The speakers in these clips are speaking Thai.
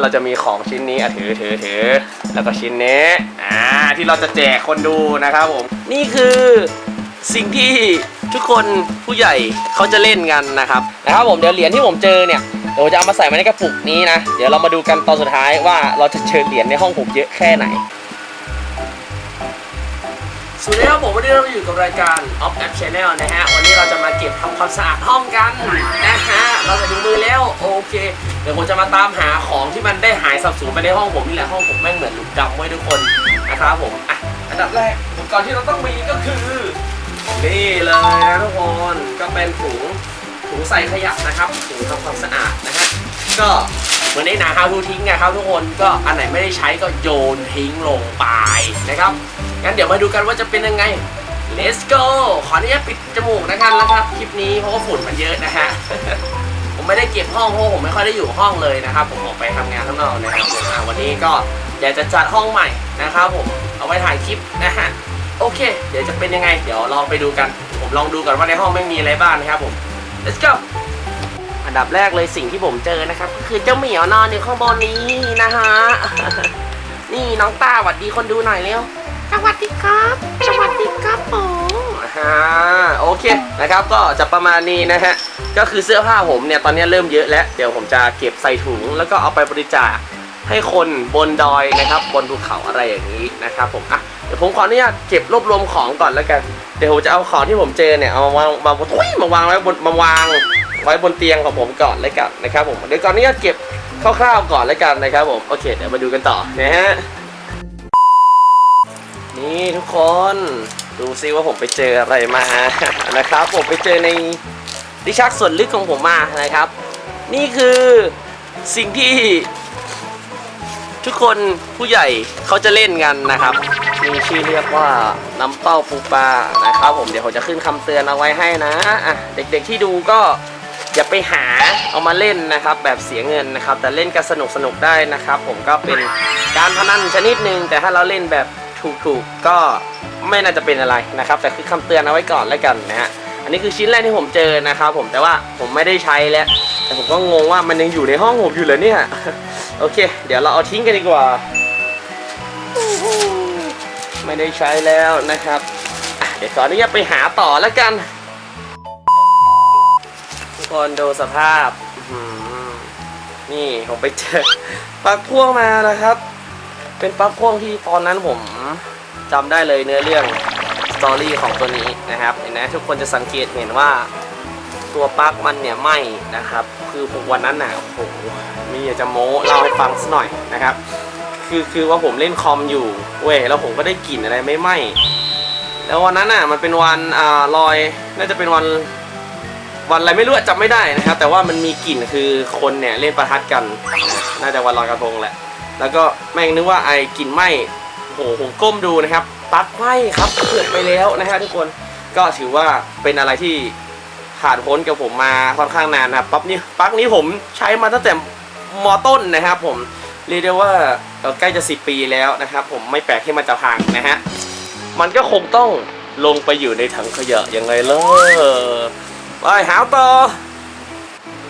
เราจะมีของชิ้นนี้อะถือถือถือแล้วก็ชิ้นนี้อ่าที่เราจะแจกคนดูนะครับผม นี่คือสิ่งที่ทุกคนผู้ใหญ่เขาจะเล่นกันนะครับนะครับผมเดี๋ยวเหรียญที่ผมเจอเนี่ยเดี๋ยวจะเอามาใส่ไว้ในกระปุกนี้นะ เดี๋ยวเรามาดูกันตอนสุดท้ายว่าเราจะเจอเหรียญในห้องผมเยอะแค่ไหนสวัสดีครับผมวันนี้เราอยู่กับรายการ Off App Channel นะฮะ วันนี้เราจะมาเก็บทำความสะอาดห้องกันนะฮะ เราจะดูมือแล้วโอเค เดี๋ยวผมจะมาตามหาของที่มันได้หายสับสูญไปในห้องผมนี่แหละห้องผมแม่งเหมือนหลุมดำไว้ทุกคนนะครับผมอะอันดับแรกอุปกรณ์ที่เราต้องมีก็คือ นี่เลยนะทุกคนก็เป็นถุงถุงใส่ขยะนะครับถุงทำความสะอาดนะฮะก็เหมือนในหนา How to ทิ้งนะครับทุกคนก็อันไหนไม่ได้ใช้ก็โยนทิ้งลงไปนะครับงั้นเดี๋ยวมาดูกันว่าจะเป็นยังไง let's go ขออนุญาตปิดจมูกนะครับแล้วครับ คลิปนี้เพราะว่าฝุ่นมันเยอะนะฮะ ผมไม่ได้เก็บห้องเพราะผมไม่ค่อยได้อยู่ห้องเลยนะครับ ผมออกไปทำงานข้างนอกนะครับอ่าวันนี้ก็อยากจะจัดห้องใหม่นะครับ ผมเอาไว้ถ่ายคลิปนะฮะโอเค เดี๋ยวจะเป็นยังไง เดี๋ยวลองไปดูกัน ผมลองดูกันว่าในห้องไม่มีอะไรบ้างนะครับผม let's go อันดับแรกเลยสิ่งที่ผมเจอนะครับ ก็คือเจ้าเหมียวนอนอยู่ข้างบนนี้นะฮะ นี่น้องตาหวัดดีคนดูหน่อยเร็วสวัสดีครับ สวัสดีครับผมอ่า โอเคนะครับก็จะประมาณนี้นะฮะก็คือเสื้อผ้าผมเนี่ยตอนนี้เริ่มเยอะแล้วเดี๋ยวผมจะเก็บใส่ถุง แล้วก็เอาไปบริจาคให้คนบนดอยนะครับบนภูเขาอะไรอย่างนี้นะครับผมอะเดี๋ยวผมขออนุญาตเก็บรวบรวมของก่อนแล้วกันเดี๋ยวผมจะเอาของที่ผมเจอเนี่ยเอามาวางมาทุยมาวางไว้บนมาวางไว้บนเตียงของผมก่อนแล้วกันนะครับผมเดี๋ยวก่อนอนุญาตเก็บคร่าวๆก่อนแล้วกันนะครับผมโอเคเดี๋ยวมาดูกันต่อนะฮะนี่ทุกคน ดูซิว่าผมไปเจออะไรมานะครับ ผมไปเจอในดิชักส่วนลึกของผมมานะครับ นี่คือสิ่งที่ ทุกคนผู้ใหญ่เขาจะเล่นกันนะครับ มีชื่อเรียกว่าน้ำเต้าปูปลานะครับผมเดี๋ยวผมจะขึ้นคำเตือนเอาไว้ให้นะอะเด็กๆที่ดูก็อย่าไปหาเอามาเล่นนะครับ แบบเสียเงินนะครับ แต่เล่นกันสนุกสนุกๆได้นะครับ ผมก็เป็นการพนันชนิดหนึ่งแต่ถ้าเราเล่นแบบ ถูกๆก็ไม่น่าจะเป็นอะไรนะครับ แต่คือคำเตือนเอาไว้ก่อนแล้วกันนะฮะอันนี้คือชิ้นแรกที่ผมเจอนะครับผมแต่ว่าผมไม่ได้ใช้แล้ว แต่ผมก็งงว่ามันยังอยู่ในห้องผมอยู่เลยเนี่ย โอเค เดี๋ยวเราเอาทิ้งกันดีกว่า ไม่ได้ใช้แล้วนะครับเดี๋ยวขออนุญาตไปหาต่อแล้วกันทุกคนดูสภาพนี่ผมไปเจอปลั๊กพ่วงมาแล้วครับ เป็นปลั๊กพ่วงที่ตอนนั้นผมจำได้เลยเนื้อเรื่องสตอรี่ของตัวนี้นะครับเห็นไหมทุกคนจะสังเกตเห็นว่าตัวปลั๊กมันเนี่ยไหมนะครับ คือผมวันนั้นน่ะโอ้โหมีอยากจะโม้เล่าให้ฟังสักหน่อยนะครับ คือคือว่าผมเล่นคอมอยู่เว้ยแล้วผมก็ได้กลิ่นอะไรไม่ไหมแล้ววันนั้นน่ะมันเป็นวันอ่าลอยน่าจะเป็นวันวันอะไรไม่รู้จำไม่ได้นะครับ แต่ว่ามันมีกลิ่นคือคนเนี่ยเล่นประทัดกัน น่าจะวันลอยกระทงแหละ แล้วก็แม่งนึกว่าไอ้กลิ่นไหม้โอ้โหผมก้มดูนะครับปลั๊กไหม้ครับเกิดไปแล้วนะฮะทุกคนก็ถือว่าเป็นอะไรที่ผ่านพ้นกับผมมาค่อนข้างนานนะครับปั๊บนี้ปั๊กนี้ผมใช้มาตั้งแต่มอต้นนะครับ ผมเรียกได้ว่าใกล้จะสิปีแล้วนะครับ ผมไม่แปลกที่มันจะพังนะฮะมันก็คงต้องลงไปอยู่ในถังขยะยังไงเล่ะไปหาต่อ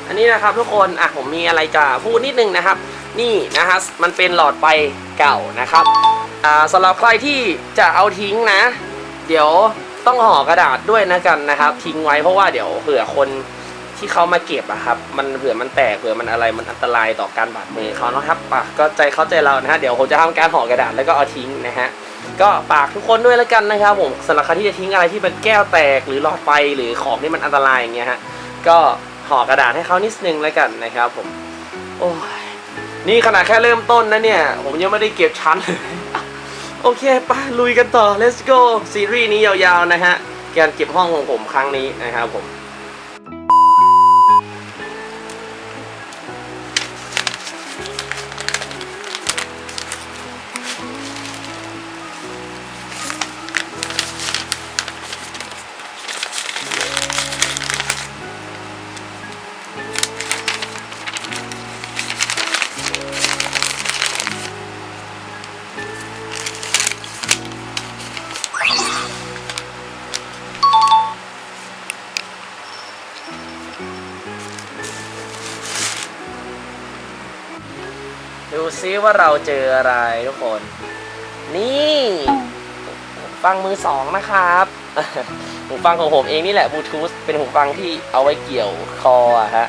อันนี้นะครับทุกคนอะผมมีอะไรจะพูดนิดนึงนะครับ นี่นะฮะมันเป็นหลอดไฟเก่านะครับอ่าสำหรับใครที่จะเอาทิ้งนะ เดี๋ยวต้องห่อกระดาษด้วยนะกันนะครับ ทิ้งไว้เพราะว่าเดี๋ยวเผื่อคนที่เขามาเก็บอะครับ มันเผื่อมันแตกเผื่อมันอะไรมันอันตรายต่อการบาดมือเขานะครับอะก็ใจเข้าใจเรานะฮะเดี๋ยวผมจะทำการห่อกระดาษแล้วก็เอาทิ้งนะฮะก็ฝากทุกคนด้วยแล้วกันนะครับผมสำหรับใครที่จะทิ้งอะไรที่เป็นแก้วแตกหรือหลอดไฟหรือของที่มันอันตรายอย่างเงี้ยฮะก็ห่อกระดาษให้เขานิดนึงแล้วกันนะครับผมโอ้ย นี่ขนาดแค่เริ่มต้นนะเนี่ย ผมยังไม่ได้เก็บชั้นเลย โอเคไปลุยกันต่อ let's go ซีรีส์นี้ยาวๆนะฮะ การเก็บห้องของผมครั้งนี้นะครับผม ว่าเราเจออะไรทุกคน นี่ฟังมือสองนะครับหูฟังของผมเองนี่แหละบลูทูธเป็นหูฟังที่เอาไว้เกี่ยวคอฮะ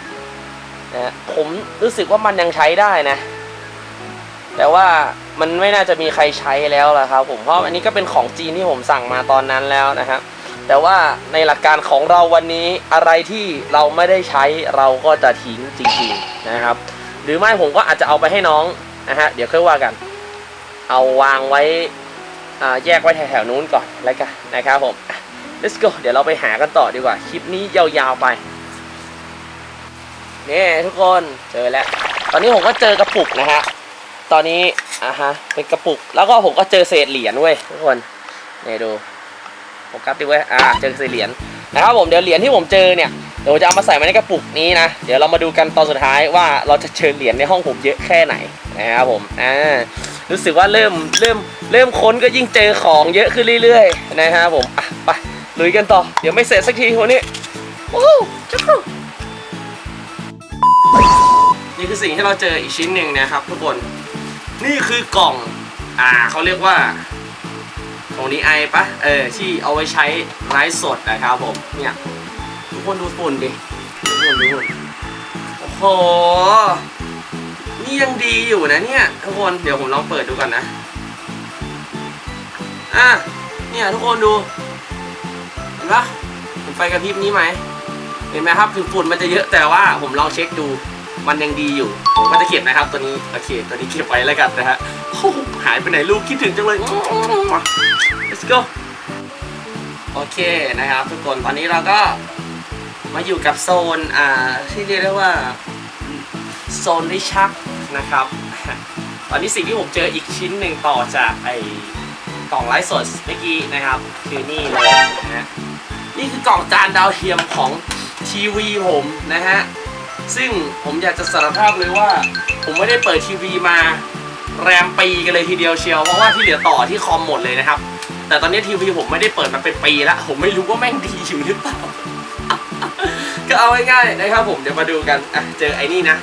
นะฮะผมรู้สึกว่ามันยังใช้ได้นะ แต่ว่ามันไม่น่าจะมีใครใช้แล้วล่ะครับ ผมเพราะอันนี้ก็เป็นของจีนที่ผมสั่งมาตอนนั้นแล้วนะครับ แต่ว่าในหลักการของเราวันนี้อะไรที่เราไม่ได้ใช้เราก็จะทิ้งจริงๆนะครับ หรือไม่ผมก็อาจจะเอาไปให้น้อง นะฮะเดี๋ยวค่อยว่ากัน เอาวางไว้แยกไว้แถวๆนู้นก่อนแล้วกันนะครับผม let's go เดี๋ยวเราไปหากันต่อดีกว่า คลิปนี้ยาวๆไปนี่ทุกคนเจอแล้ว ตอนนี้ผมก็เจอกระปุกนะฮะตอนนี้อะฮะเป็นกระปุก แล้วก็ผมก็เจอเศษเหรียญเว้ยทุกคนนี่ดูโฟกัสดิเว้ยอ่าเจอเศษเหรียญนะครับผมเดี๋ยวเหรียญที่ผมเจอเนี่ย เดี๋ยวผมจะเอามาใส่ไว้ในกระปุกนี้นะ เดี๋ยวเรามาดูกันตอนสุดท้ายว่าเราจะเจอเหรียญในห้องผมเยอะแค่ไหนนะครับผม อ่า รู้สึกว่าเริ่มเริ่มเริ่มค้นก็ยิ่งเจอของเยอะขึ้นเรื่อยๆนะครับผม อะไปลุยกันต่อ เดี๋ยวไม่เสร็จสักทีวันนี้ โอ้จุ๊กรูนี่คือสิ่งที่เราเจออีกชิ้นหนึ่งนะครับทุกคน นี่คือกล่อง อ่าเขาเรียกว่าของดีไอปะเออที่เอาไว้ใช้ไลฟ์สดนะครับผม เนี่ยทุก คนดูฝุ่นดิทุกคนดูฝุ่นโอ้โห นี่ยังดีอยู่นะเนี่ยทุกคนเดี๋ยวผมลองเปิดดูก่อนนะ อะ เนี่ยทุกคนดู เห็นปะเห็นไฟกระพริบนี้ไหม เห็นไหมครับถึงฝุ่นมันจะเยอะแต่ว่าผมลองเช็คดูมันยังดีอยู่ ผมก็จะเก็บนะครับ ตัวนี้ โอเค ตัวนี้เก็บไว้แล้วกันนะฮะหหายไปไหนลูกคิดถึงจังเลย let's go โอเคนะครับทุกคนตอนนี้เราก็ มาอยู่กับโซนอ่าที่เรียกได้ว่าโซนริชักนะครับ ตอนนี้สิ่งที่ผมเจออีกชิ้นหนึ่งต่อจากไอ้กล่องไลฟ์สดเมื่อกี้นะครับ คือนี่เลยนะฮะนี่คือกล่องจานดาวเทียมของทีวีผมนะฮะซึ่งผมอยากจะสารภาพเลยว่า ผมไม่ได้เปิดทีวีมาแรมปีกันเลยทีเดียวเชียว เพราะว่าที่เหลือต่อที่คอมหมดเลยนะครับ แต่ตอนนี้ทีวีผมไม่ได้เปิดมาเป็นปีแล้วผมไม่รู้ว่าแม่งดีอยู่หรือเปล่า ก็เอาง่ายๆนะครับผมเดี๋ยวมาดูกันอะเจอไอ้นี่นะ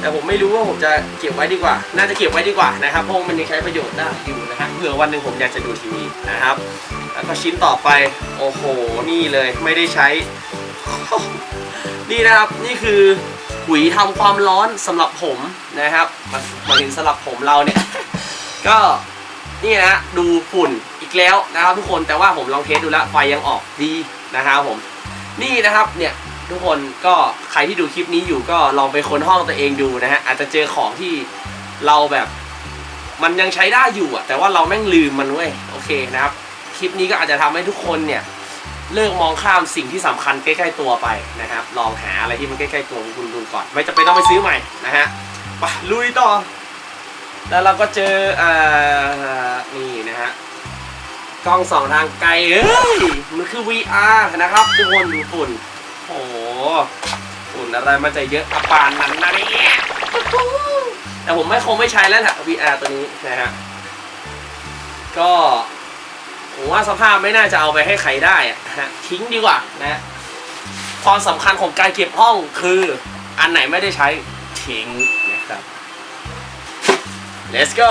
แต่ผมไม่รู้ว่าผมจะเก็บไว้ดีกว่า น่าจะเก็บไว้ดีกว่านะครับเพราะมันยังใช้ประโยชน์ได้อยู่นะฮะเผื่อวันหนึ่งผมอยากจะดูทีวีนะครับ แล้วก็ชิ้นต่อไปโอ้โหนี่เลยไม่ได้ใช้ นี่นะครับนี่คือหุยทำความร้อนสำหรับผมนะครับมามาถึงสำหรับผมเราเนี่ย ก็นี่นะดูฝุ่นอีกแล้วนะครับทุกคนแต่ว่าผมลองเทสดูแล้วไฟยังออกดีนะครับผม นี่นะครับเนี่ย ทุกคนก็ใครที่ดูคลิปนี้อยู่ก็ลองไปค้นห้องตัวเองดูนะฮะอาจจะเจอของที่เราแบบมันยังใช้ได้อยู่อะแต่ว่าเราแม่งลืมมันเว้ยโอเคนะครับ คลิปนี้ก็อาจจะทำให้ทุกคนเนี่ยเลิกมองข้ามสิ่งที่สำคัญใกล้ๆตัวไปนะครับ ลองหาอะไรที่มันใกล้ๆตัวของคุณดูก่อน ไม่จำเป็นต้องไปซื้อใหม่นะฮะไปลุยต่อ แล้วเราก็เจออ่านี่นะฮะกล้องสองทางไกลเอ้ยมันคือ VR นะครับทุกคนดูฝุ่น โอ้โหฝุ่นอะไรมันจะเยอะอปานนั้นนะเนี่ยแต่ผมไม่คงไม่ใช้แล้วแหละ VR ตัวนี้นะฮะ ก็ผมว่าสภาพไม่น่าจะเอาไปให้ใครได้อะฮะทิ้งดีกว่านะความสำคัญของการเก็บห้องคืออันไหนไม่ได้ใช้ทิ้งนะครับ let's go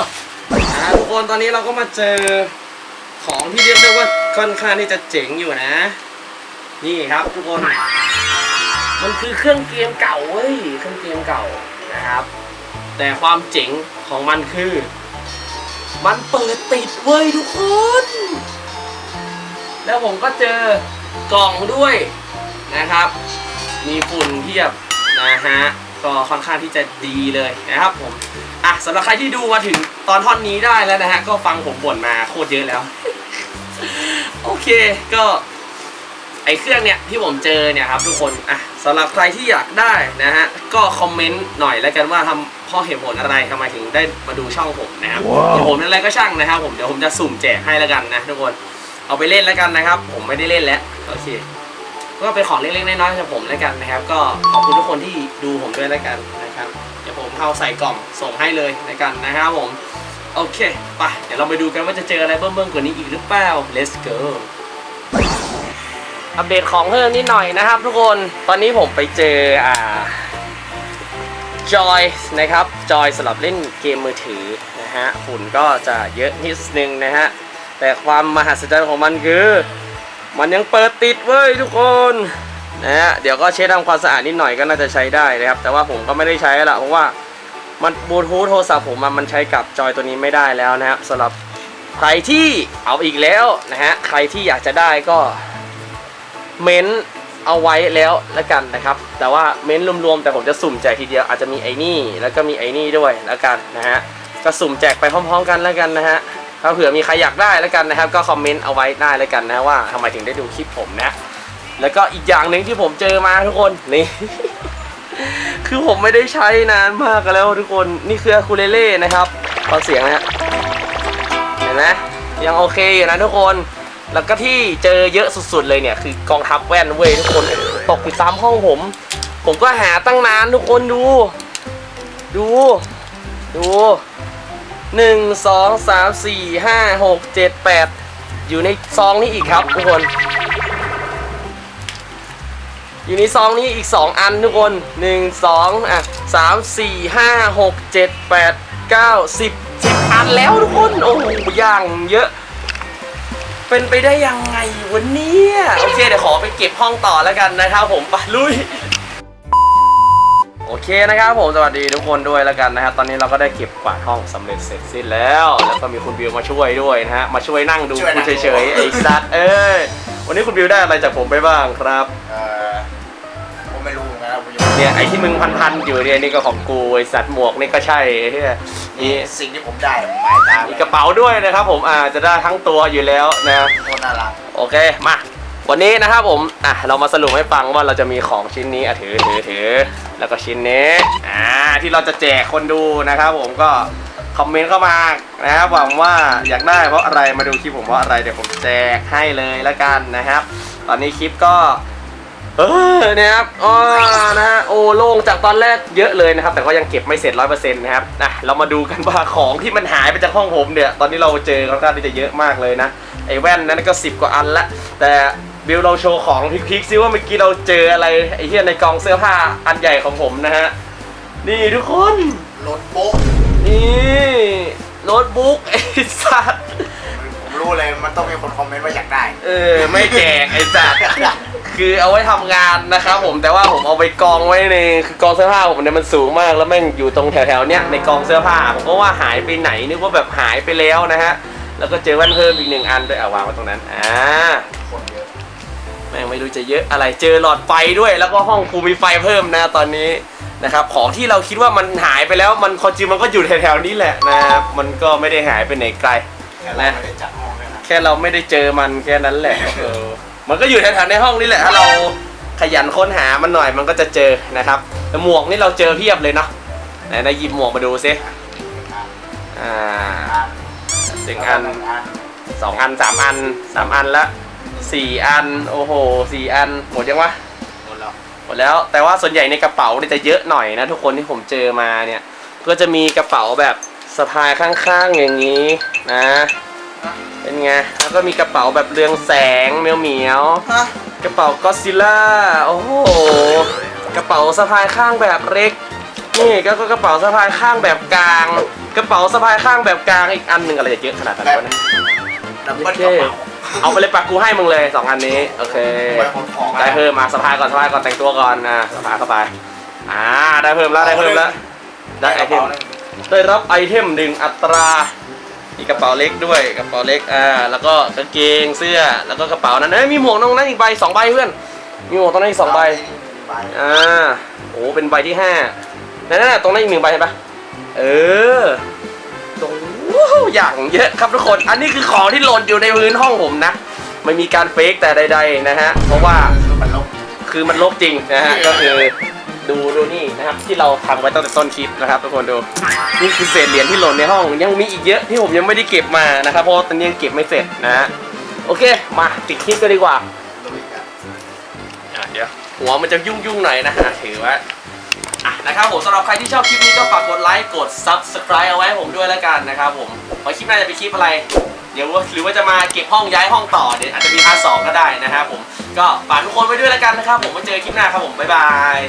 ทุกคนตอนนี้เราก็มาเจอของที่เรียกได้ว่าค่อนข้างที่จะเจ๋งอยู่นะ นี่ครับทุกคน มันคือเครื่องเกมเก่าเว้ย เครื่องเกมเก่านะครับ แต่ความเจ๋งของมันคือ มันเปิดติดเว้ยทุกคน แล้วผมก็เจอกล่องด้วยนะครับ มีฝุ่นเทียบนะฮะ ก็ค่อนข้างที่จะดีเลยนะครับผม อะสำหรับใครที่ดูมาถึงตอนท่อนนี้ได้แล้วนะฮะ ก็ฟังผมบ่นมาโคตรเยอะแล้ว โอเคก็ ไอเครื่องเนี่ยที่ผมเจอเนี่ยครับทุกคนอะสำหรับใครที่อยากได้นะฮะก็คอมเมนต์หน่อยแล้วกันว่าทำเพ่อเหตุผลอะไรทำไมถึงได้มาดูช่องผมนะครับว้าวเหตุผลอะไรก็ช่างนะครับผมเดี๋ยวผมจะสุ่มแจกให้แล้วกันนะทุกคนเอาไปเล่นแล้วกันนะครับ ผมไม่ได้เล่นแล้วโอเคก็เป็นของเล็กๆน้อยๆจากผมแล้วกันนะครับ ก็ขอบคุณทุกคนที่ดูผมด้วยแล้วกันนะครับเดี๋ยวผมเอาใส่กล่องส่งให้เลยแล้วกันนะครับผมโอเคไปเดี๋ยวเราไปดูกันว่าจะเจออะไรเบิ่มๆกว่านี้อีกหรือเปล่า let's go อัปเดตของเพิ่มนิดหน่อยนะครับ ทุกคน ตอนนี้ผมไปเจออ่าจอยนะครับจอยสำหรับเล่นเกมมือถือนะฮะฝุ่นก็จะเยอะนิดนึงนะฮะ แต่ความมหัศจรรย์ของมันคือ มันยังเปิดติดเว้ยทุกคนนะฮะเดี๋ยวก็เช็ดทำความสะอาดนิดหน่อยก็น่าจะใช้ได้นะครับ แต่ว่าผมก็ไม่ได้ใช้ละเพราะว่ามันบลูทูธโทรศัพท์ผมมันใช้กับจอยตัวนี้ไม่ได้แล้วนะครับสำหรับใครที่เอาอีกแล้วนะฮะใครที่อยากจะได้ก็ เม้นเอาไว้แล้วแล้วกันนะครับ แต่ว่าเม้นรวมๆ แต่ผมจะสุ่มแจกทีเดียวอาจจะมีไอ้นี่ แล้วก็มีไอ้นี่ด้วยแล้วกันนะฮะก็สุ่มแจกไปพร้อม ๆ กันแล้วกันนะฮะถ้าเผื่อมีใครอยากได้แล้วกันนะครับ ก็คอมเมนต์เอาไว้ได้แล้วกันนะว่าทำไมถึงได้ดูคลิปผมนะ แล้วก็อีกอย่างหนึ่งที่ผมเจอมาทุกคนนี่ คือผมไม่ได้ใช้นานมากแล้วทุกคนนี่คืออคูเลเล่นะครับฟังเสียงนะฮะเห็นไหมยังโอเคอยู่นะทุกคน แล้วก็ที่เจอเยอะสุดๆเลยเนี่ยคือกองทัพแว่นเว้ยทุกคนตกอยู่ตามห้องผม ผมก็หาตั้งนานทุกคนดู ดู ดูหนึ่งสองสามสี่ห้าหกเจ็ดแปดอยู่ในซองนี้อีกครับทุกคน อยู่ในซองนี้อีก2อันทุกคน1 2อะ3 4 5 6 7 8 9 10 10อันแล้วทุกคน โอ้โหย่างเยอะ เป็นไปได้ยังไงวันนี้โอเคเดี๋ยวขอไปเก็บห้องต่อแล้วกันนะครับผมไปลุยโอเคนะครับผมสวัสดีทุกคนด้วยแล้วกันนะครับตอนนี้เราก็ได้เก็บกวาดห้องสำเร็จเสร็จสิ้นแล้ว แล้วก็มีคุณบิวมาช่วยด้วยนะฮะมาช่วยนั่งดูเฉยๆไอ้สัตว์เอ้ยวันนี้คุณบิวได้อะไรจากผมไปบ้างครับ เนี่ยไอ้ที่มึงพันๆอยู่เนี่ยนี่ก็ของกูไอ้สัตว์หมวกนี่ก็ใช่ไอ้เหี้ยนี่นี่สิ่งที่ผมได้หมายตามมีกระเป๋าด้วยนะครับผมอ่าจะได้ทั้งตัวอยู่แล้วนะโคตรน่ารักโอเคมาวันนี้นะครับผมอะเรามาสรุปให้ฟังว่าเราจะมีของชิ้นนี้อะถือถือถือแล้วก็ชิ้นนี้อ่าที่เราจะแจกคนดูนะครับผมก็คอมเมนต์เข้ามานะครับหวังว่าอยากได้เพราะอะไรมาดูคลิปผมเพราะอะไรเดี๋ยวผมแจกให้เลยแล้วกันนะครับ ตอนนี้คลิปก็ เออเนี่ยครับอ๋อนะฮะโอ้โล่งจากตอนแรกเยอะเลยนะครับ แต่ก็ยังเก็บไม่เสร็จร้อยเปอร์เซ็นต์นะครับนะเรามาดูกันว่าของที่มันหายไปจากห้องผมเนี่ย ตอนนี้เราเจอค่อนข้างที่จะเยอะมากเลยนะ ไอ้แว่นนั้นก็10กว่าอันละ แต่บิวเราโชว์ของพิกๆซิว่าเมื่อกี้เราเจออะไรไอ้เหี้ยในกองเสื้อผ้าอันใหญ่ของผมนะฮะ นี่ทุกคน รถโป๊ะนี่ โน้ตบุ๊กไอ้สัตว์ผม รู้เลยมันต้องมีคนคอมเมนต์ว่าอยากได้ เออ ไม่แจกไอ้สัตว์คือเอาไว้ทำงานนะครับผมแต่ว่าผมเอาไปกองไว้ในคือกองเสื้อผ้าผมเนี่ยมันสูงมาก แล้วแม่งอยู่ตรงแถวๆเนี้ยในกองเสื้อผ้าผมก็ว่าหายไปไหนนึกว่าแบบหายไปแล้วนะฮะแล้วก็เจอแว่นเพิ่มอีกหนึ่งอันด้วยเอาวางไว้ตรงนั้นอ่าคนเยอะแม่งไม่รู้จะเยอะอะไรเจอหลอดไฟด้วย แล้วก็ห้องกูมีไฟเพิ่มนะตอนนี้นะครับของที่เราคิดว่ามันหายไปแล้วมันความจริงมันก็อยู่แถวๆนี้แหละนะครับมันก็ไม่ได้หายไปไหนไกลแค่เราไม่ได้จัด ค่เราไม่ได้เจอมันแค่นั้นแหละเออมันก็อยู่แถวๆในห้องนี่แหละถ้าเราขยันค้นหามันหน่อยมันก็จะเจอนะครับแต่หมวกนี่เราเจอเพียบเลยเนาะไหนได้หยิบหมวกมาดูซิอ่าถึงอันสองอันสามอันสามอันละสี่อันโอ้โหสี่อันหมดยังวะหมดแล้วหมดแล้วแต่ว่าส่วนใหญ่ในกระเป๋าเนี่ยจะเยอะหน่อยนะทุกคนที่ผมเจอมาเนี่ยก็จะมีกระเป๋าแบบสะพายข้างๆอย่างนี้นะ เป็นไง แล้วก็มีกระเป๋าแบบเรืองแสงเมียวเหมียวฮะๆกระเป๋าก็ซิล่า โอ้โห กระเป๋าสะพายข้างแบบเล็ก นี่ก็ก็กระเป๋าสะพายข้างแบบกลาง กระเป๋าสะพายข้างแบบกลางอีกอันหนึ่งอะไรจะเยอะขนาดนั้นวะเนะดับเบิลกระเป๋าเอาไปเลยปักกูให้มึงเลยสองอันนี้ โอเคไว้ขนของได้เพิ่มมาสะพายก่อนสะพายก่อนแต่งตัวก่อนอะสะพายเข้าไป อ่า ได้เพิ่มแล้วได้เพิ่มแล้ว ได้ไอเทม ได้รับไอเทมหนึ่งอัตรา มีกระเป๋าเล็กด้วยกระเป๋าเล็กอ่าแล้วก็กางเกงเสื้อแล้วก็กระเป๋านั้นเอ้ยมีหมวกตรงนั้นอีกใบสองใบเพื่อนมีหมวกตรงนั้นอีกสองใบใบอ่าโอ้เป็นใบที่ห้านั่นน่ะตรงนั้นอีกหนึ่งใบเห็นปะเออตรงว้าวอย่างเยอะครับทุกคน อันนี้คือของที่หล่นอยู่ในพื้นห้องผมนะไม่มีการเฟกแต่ใด ๆ นะฮะเพราะว่าคือมันลบคือมันลบจริงนะฮะก็คือ ดูดูนี่นะครับที่เราทำไว้ตั้งแต่ต้นคลิปนะครับทุกคนดูนี่คือเศษเหรียญที่หล่นในห้องยังมีอีกเยอะที่ผมยังไม่ได้เก็บมานะครับเพราะว่าตอนนี้ยังเก็บไม่เสร็จนะฮะโอเคมาปิดคลิปกันดีกว่าลุยกันอะเดี๋ยวหัวมันจะยุ่งยุ่งๆหน่อยนะอะถือไว้อะนะครับผมสำหรับใครที่ชอบคลิปนี้ก็ฝากกดไลค์กด subscribe เอาไว้ให้ผมด้วยแล้วกันนะครับผมว่าคลิปหน้าจะเป็นคลิปอะไร เดี๋ยวหรือว่าจะมาเก็บห้องย้ายห้องต่อเดี๋ยวอาจจะมีพาร์ทสองก็ได้นะครับผมก็ฝากทุกคนไว้ด้วยแล้วกันนะครับผมมาเจอคลิปหน้าครับผมบ๊ายบาย